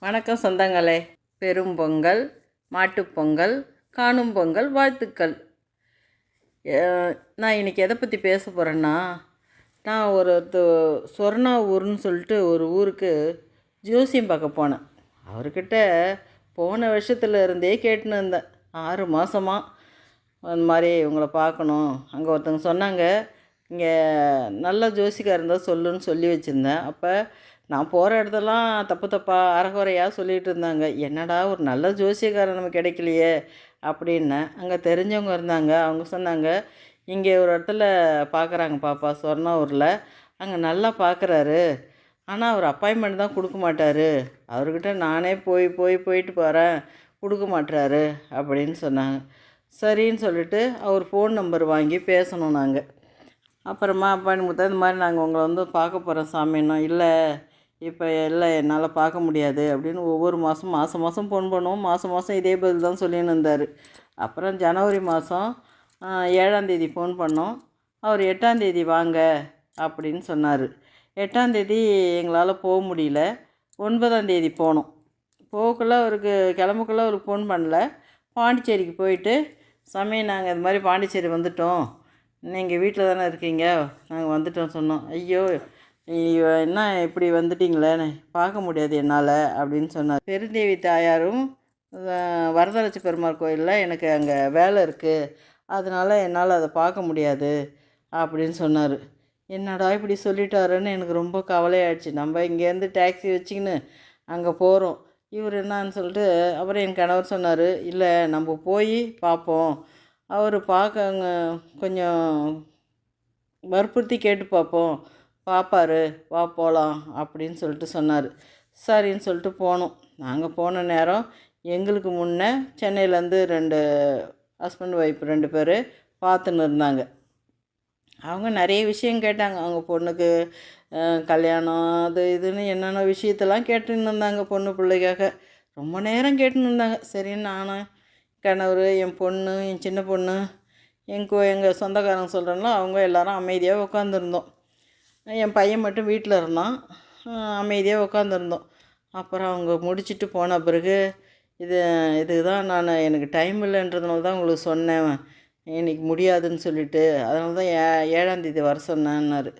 வணக்கம் சொந்தங்களே. பெரும் பொங்கல் மாட்டுப்பொங்கல் காணும் பொங்கல் வாழ்த்துக்கள். நான் இன்றைக்கி எதை பற்றி பேச போகிறேன்னா நான் ஒரு து- சொர்ணா ஊர்னு சொல்லிட்டு ஒரு ஊருக்கு ஜோசியம் பார்க்க போனேன். அவர்கிட்ட போன வருஷத்துல இருந்தே கேட்டுன்னு இருந்தேன். ஆறு மாதமாக அந்த மாதிரி உங்களை பார்க்கணும். அங்கே ஒருத்தவங்க சொன்னாங்க இங்கே நல்ல ஜோசிக்காக இருந்தால் சொல்லுன்னு சொல்லி வச்சுருந்தேன். அப்போ நான் போகிற இடத்தெல்லாம் தப்பு தப்பாக அறகுறையாக சொல்லிகிட்டு இருந்தாங்க. என்னடா ஒரு நல்ல ஜோசியக்காரன் நமக்கு கிடைக்கலையே அப்படின்னேன். அங்கே தெரிஞ்சவங்க இருந்தாங்க. அவங்க சொன்னாங்க இங்கே ஒரு இடத்துல பார்க்குறாங்க பாப்பா சொர்ணாவூரில். அங்கே நல்லா பார்க்குறாரு ஆனால் அவர் அப்பாயின்மெண்ட் தான் கொடுக்க மாட்டார். அவர்கிட்ட நானே போய் போய் போயிட்டு போகிறேன் கொடுக்க மாட்டுறாரு அப்படின்னு சொன்னாங்க. சரின்னு சொல்லிட்டு அவர் ஃபோன் நம்பர் வாங்கி பேசணும் நாங்கள் அப்புறமா அப்பாயின்மெண்ட் கொடுத்தா இந்த மாதிரி நாங்கள் உங்களை வந்து பார்க்க போகிறோம் சாமின்னா இல்லை இப்போ இல்லை என்னால் பார்க்க முடியாது. அப்படின்னு ஒவ்வொரு மாதம் மாதம் மாதம் ஃபோன் பண்ணுவோம். மாதம் மாதம் இதே பதில் தான் சொல்லின்னு இருந்தார். அப்புறம் ஜனவரி மாதம் ஏழாந்தேதி ஃபோன் பண்ணோம். அவர் எட்டாந்தேதி வாங்க அப்படின்னு சொன்னார். எட்டாந்தேதி எங்களால் போக முடியல. ஒன்பதாந்தேதி போனோம். போகக்குள்ளே அவருக்கு கிளம்புக்குள்ளே அவருக்கு ஃபோன் பண்ணல. பாண்டிச்சேரிக்கு போயிட்டு சாமி நாங்கள் இது மாதிரி பாண்டிச்சேரி வந்துட்டோம். நீங்கள் வீட்டில் தானே இருக்கீங்க? நாங்கள் வந்துட்டோம் சொன்னோம். ஐயோ ஐயோ, என்ன இப்படி வந்துட்டிங்களே பார்க்க முடியாது என்னால் அப்படின்னு சொன்னார். பெருந்தேவி தாயாரும் அஹ், வரதராஜ பெருமாள் கோயிலில் எனக்கு அங்கே வேலை இருக்குது அதனால் என்னால் அதை பார்க்க முடியாது அப்படின்னு சொன்னார். என்னடா இப்படி சொல்லிட்டாருன்னு எனக்கு ரொம்ப கவலையாயிடுச்சு. நம்ம இங்கேருந்து டாக்ஸி வச்சுக்கின்னு அங்கே போகிறோம் இவர் என்னான்னு சொல்லிட்டு அப்புறம் என் கணவர் சொன்னார் இல்லை நம்ம போய் பார்ப்போம். அவர் பார்க்க கொஞ்சம் வற்புறுத்தி கேட்டு பார்ப்போம். பார்ப்பாரு வா போகலாம் அப்படின்னு சொல்லிட்டு சொன்னார். சரின்னு சொல்லிட்டு போனோம். நாங்கள் போன நேரம் எங்களுக்கு முன்னே சென்னையிலேருந்து ரெண்டு ஹஸ்பண்ட் ஒய்ஃப் ரெண்டு பேர் பார்த்துன்னு இருந்தாங்க. அவங்க நிறைய விஷயம் கேட்டாங்க. அவங்க பொண்ணுக்கு கல்யாணம் அது இதுன்னு என்னென்ன விஷயத்தெல்லாம் கேட்டுன்னு இருந்தாங்க பொண்ணு பிள்ளைக்காக. ரொம்ப நேரம் கேட்டுன்னு இருந்தாங்க. சரின்னு நானும் கணவர் என் பொண்ணு என் சின்ன பொண்ணு எங்கள் எங்கள் சொந்தக்காரங்க சொல்கிறேங்களோ அவங்க எல்லாரும் அமைதியாக உட்காந்துருந்தோம் என் பையன் மட்டும் வீட்டில் இருந்தான். அமைதியாக உட்காந்துருந்தோம் அப்புறம் அவங்க முடிச்சுட்டு போன பிறகு இது இதுக்கு தான் நான் எனக்கு டைம் இல்லைன்றதுனால தான் உங்களுக்கு சொன்னேன். இன்றைக்கி முடியாதுன்னு சொல்லிட்டு அதனால தான் ஏ ஏழாந்தேதி வர சொன்னேன்னாரு.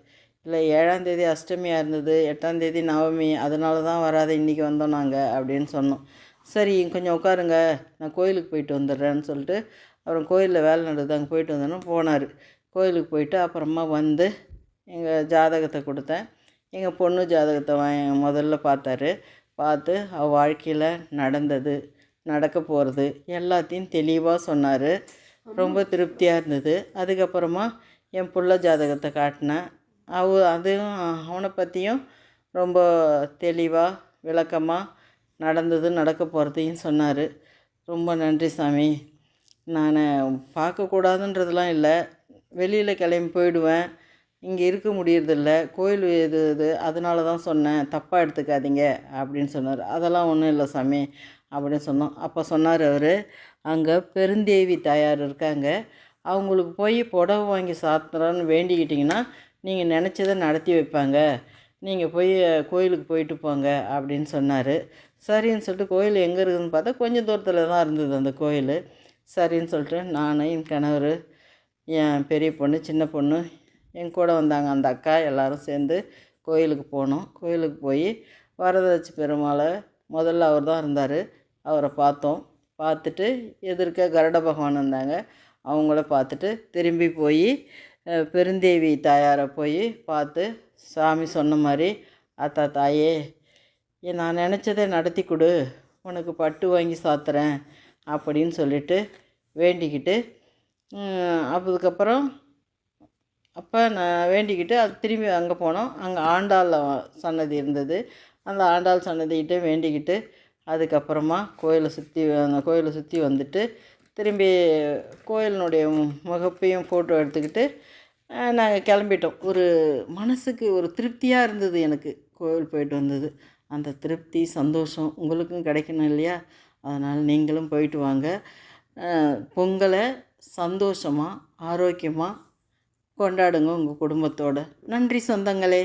இல்லை ஏழாந்தேதி அஷ்டமியாக இருந்தது எட்டாந்தேதி நவமி அதனால தான் வராது இன்றைக்கி வந்தோம் நாங்கள் அப்படின்னு சொன்னோம். சரி கொஞ்சம் உட்காருங்க நான் கோயிலுக்கு போயிட்டு வந்துடுறேன்னு சொல்லிட்டு அப்புறம் கோயிலில் வேலை நடக்குது அங்கே போயிட்டு வந்தோன்னு போனார். கோயிலுக்கு போயிட்டு அப்புறமா வந்து எங்கள் ஜாதகத்தை கொடுத்தேன். எங்கள் பொண்ணு ஜாதகத்தை வா முதல்ல பார்த்தாரு. பார்த்து அவ வாழ்க்கையில் நடந்தது நடக்க போகிறது எல்லாத்தையும் தெளிவாக சொன்னார். ரொம்ப திருப்தியாக இருந்தது. அதுக்கப்புறமா என் புள்ள ஜாதகத்தை காட்டினேன். அவ அதுவும் அவனை பற்றியும் ரொம்ப தெளிவாக விளக்கமாக நடந்தது நடக்க போகிறதையும் சொன்னார். ரொம்ப நன்றி சாமி. நான் பார்க்கக்கூடாதுன்றதுலாம் இல்லை. வெளியில் கிளம்பி போயிடுவேன். இங்கே இருக்க முடியறதில்ல. கோயில் இது இது அதனால தான் சொன்னேன். தப்பாக எடுத்துக்காதீங்க அப்படின்னு சொன்னார். அதெல்லாம் ஒன்றும் இல்லை சாமி அப்படின்னு சொன்னோம். அப்போ சொன்னார் அவர் அங்கே பெருந்தேவி தாயார் இருக்காங்க. அவங்களுக்கு போய் புடவை வாங்கி சாத்துறான்னு வேண்டிக்கிட்டிங்கன்னா நீங்கள் நினச்சதை நடத்தி வைப்பாங்க. நீங்கள் போய் கோயிலுக்கு போயிட்டு போங்க அப்படின்னு சொன்னார். சரின்னு சொல்லிட்டு கோயில் எங்கே இருக்குதுன்னு பார்த்தா கொஞ்சம் தூரத்தில் தான் இருந்தது அந்த கோயில். சரின்னு சொல்லிட்டு நான் என் கணவர் என் பெரிய பொண்ணு சின்ன பொண்ணு என் கூட வந்தாங்க அந்த அக்கா எல்லோரும் சேர்ந்து கோயிலுக்கு போனோம். கோயிலுக்கு போய் வரதராஜ பெருமாளை முதல்ல அவர் தான் இருந்தார். அவரை பார்த்தோம். பார்த்துட்டு எதிர்க்க கருட பகவான் இருந்தாங்க அவங்கள பார்த்துட்டு திரும்பி போய் பெருந்தேவி தாயாரை போய் பார்த்து சாமி சொன்ன மாதிரி அத்தா தாயே நான் நினச்சதை நடத்தி கொடு. உனக்கு பட்டு வாங்கி சாத்துறேன் அப்படின்னு சொல்லிட்டு வேண்டிக்கிட்டு அதுக்கப்புறம் அப்போ நான் வேண்டிக்கிட்டு அது திரும்பி அங்கே போனோம். அங்கே ஆண்டாள் சன்னதி இருந்தது. அந்த ஆண்டாள் சன்னதிக்கிட்டே வேண்டிக்கிட்டு அதுக்கப்புறமா கோயிலை சுற்றி அந்த கோயிலை சுற்றி வந்துட்டு திரும்பி கோயிலினுடைய முகப்பையும் ஃபோட்டோ எடுத்துக்கிட்டு நாங்கள் கிளம்பிட்டோம். ஒரு மனசுக்கு ஒரு திருப்தியாக இருந்தது எனக்கு. கோயில் போயிட்டு வந்தது. அந்த திருப்தி சந்தோஷம் உங்களுக்கும் கிடைக்கணும் இல்லையா? அதனால் நீங்களும் போயிட்டு வாங்க. பொங்கலை சந்தோஷமாக ஆரோக்கியமாக கொண்டாடுங்க உங்கள் குடும்பத்தோட. நன்றி சொந்தங்களே.